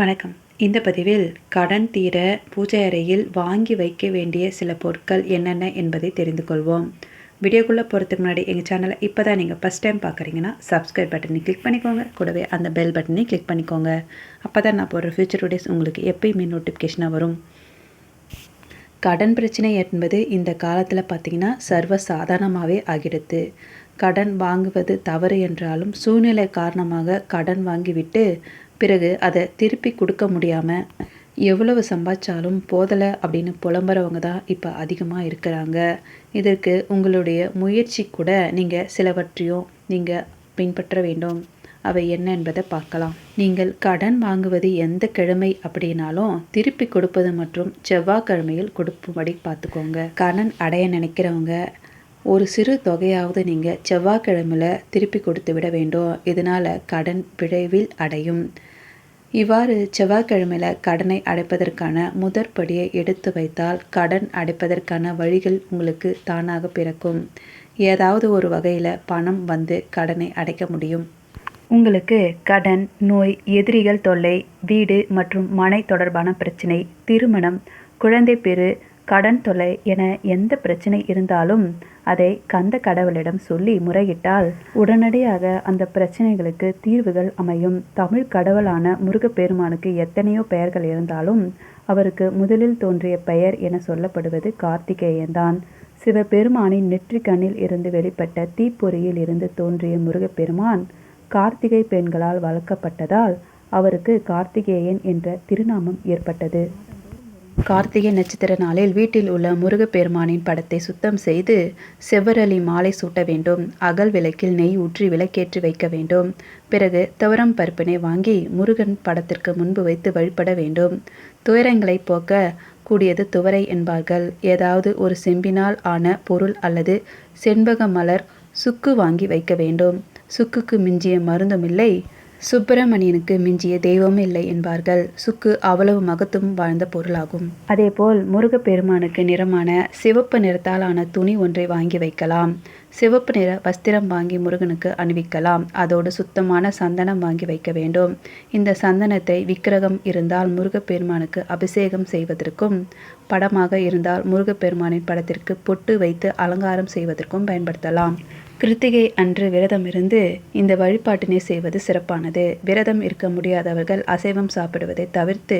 வணக்கம். இந்த பதிவில் கடன் தீர பூஜை அறையில் வாங்கி வைக்க வேண்டிய சில பொருட்கள் என்னென்ன என்பதை தெரிந்து கொள்வோம். வீடியோக்குள்ளே போகிறதுக்கு முன்னாடி எங்கள் சேனலை இப்போ தான் நீங்கள் ஃபஸ்ட் டைம் பார்க்குறீங்கன்னா சப்ஸ்கிரைப் பட்டனை கிளிக் பண்ணிக்கோங்க. கூடவே அந்த பெல் பட்டனை கிளிக் பண்ணிக்கோங்க. அப்போ தான் நான் போடுற ஃபியூச்சர் டேஸ் உங்களுக்கு எப்பயுமே நோட்டிஃபிகேஷனாக வரும். கடன் பிரச்சனை என்பது இந்த காலத்தில் பார்த்திங்கன்னா சர்வ சாதாரணமாகவே ஆகிடுது கடன் வாங்குவது தவறு என்றாலும் சூழ்நிலை காரணமாக கடன் வாங்கிவிட்டு பிறகு அதை திருப்பி கொடுக்க முடியாமல் எவ்வளவு சம்பாதிச்சாலும் போதலை அப்படின்னு புலம்புறவங்க தான் இப்போ அதிகமாக இருக்கிறாங்க. இதற்கு உங்களுடைய முயற்சி கூட நீங்கள் சிலவற்றையும் நீங்கள் பின்பற்ற வேண்டும். அவை என்ன என்பதை பார்க்கலாம். நீங்கள் கடன் வாங்குவது எந்த கிழமை அப்படின்னாலும் திருப்பி கொடுப்பது மற்றும் செவ்வாய்க்கிழமையில் கொடுக்கும்படி பார்த்துக்கோங்க. கடன் அடைய நினைக்கிறவங்க ஒரு சிறு தொகையாவது நீங்கள் செவ்வாய்க்கிழமையில் திருப்பி கொடுத்து விட வேண்டும். இதனால் கடன் விரைவில் அடையும். இவ்வாறு செவ்வாய்க்கிழமையில் கடனை அடைப்பதற்கான முதற்படியை எடுத்து வைத்தால் கடன் அடைப்பதற்கான வழிகள் உங்களுக்கு தானாக பிறக்கும். ஏதாவது ஒரு வகையில் பணம் வந்து கடனை அடைக்க முடியும். உங்களுக்கு கடன் நோய் எதிரிகள் தொல்லை வீடு மற்றும் மனை தொடர்பான பிரச்சனை திருமணம் குழந்தை பெரு கடன் தொலை என எந்த பிரச்சனை இருந்தாலும் அதை கந்த கடவுளிடம் சொல்லி முறையிட்டால் உடனடியாக அந்த பிரச்சனைகளுக்கு தீர்வுகள் அமையும். தமிழ் கடவுளான முருகப்பெருமானுக்கு எத்தனையோ பெயர்கள் இருந்தாலும் அவருக்கு முதலில் தோன்றிய பெயர் என சொல்லப்படுவது கார்த்திகேயன்தான். சிவபெருமானின் நெற்றிக்கண்ணில் இருந்து வெளிப்பட்ட தீப்பொறியில் இருந்து தோன்றிய முருகப்பெருமான் கார்த்திகை பெண்களால் வளர்க்கப்பட்டதால் அவருக்கு கார்த்திகேயன் என்ற திருநாமம் ஏற்பட்டது. கார்த்திகை நட்சத்திர நாளில் வீட்டில் உள்ள முருகப்பெருமானின் படத்தை சுத்தம் செய்து செவ்வரளி மாலை சூட்ட வேண்டும். அகல் விளக்கில் நெய் ஊற்றி விளக்கேற்றி வைக்க வேண்டும். பிறகு துவரம் பருப்பினை வாங்கி முருகன் படத்திற்கு முன்பு வைத்து வழிபட வேண்டும். துயரங்களை போக்க கூடியது துவரை என்பார்கள். ஏதாவது ஒரு செம்பினால் ஆன பொருள் அல்லது செண்பக மலர் சுக்கு வாங்கி வைக்க வேண்டும். சுக்குக்கு மிஞ்சிய மருந்தும் இல்லை. சுப்பிரமணியனுக்கு மிஞ்சிய தெய்வம் இல்லை என்பார்கள். சுக்கு அவ்வளவு மகத்துவம் வாழ்ந்த பொருளாகும். அதேபோல் முருகப்பெருமானுக்கு நிறமான சிவப்பு நிறத்தாலான துணி ஒன்றை வாங்கி வைக்கலாம். சிவப்பு நிற வஸ்திரம் வாங்கி முருகனுக்கு அணிவிக்கலாம். அதோடு சுத்தமான சந்தனம் வாங்கி வைக்க வேண்டும். இந்த சந்தனத்தை விக்கிரகம் இருந்தால் முருகப்பெருமானுக்கு அபிஷேகம் செய்வதற்கும் படமாக இருந்தால் முருகப்பெருமானின் படத்திற்கு பொட்டு வைத்து அலங்காரம் செய்வதற்கும் பயன்படுத்தலாம். கிருத்திகை அன்று விரதம் இருந்து இந்த வழிபாட்டினை செய்வது சிறப்பானது. விரதம் இருக்க முடியாதவர்கள் அசைவம் சாப்பிடுவதை தவிர்த்து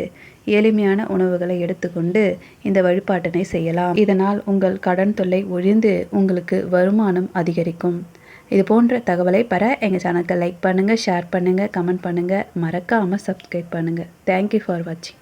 எளிமையான உணவுகளை எடுத்துக்கொண்டு இந்த வழிபாட்டினை செய்யலாம். இதனால் உங்கள் கடன் தொல்லை ஒழிந்து உங்களுக்கு வருமானம் அதிகரிக்கும். இது போன்ற தகவலை பெற எங்கள் சேனலுக்கு லைக் பண்ணுங்கள் ஷேர் பண்ணுங்கள் கமெண்ட் பண்ணுங்கள் மறக்காமல் சப்ஸ்கிரைப் பண்ணுங்கள் தேங்க்யூ ஃபார் வாட்சிங்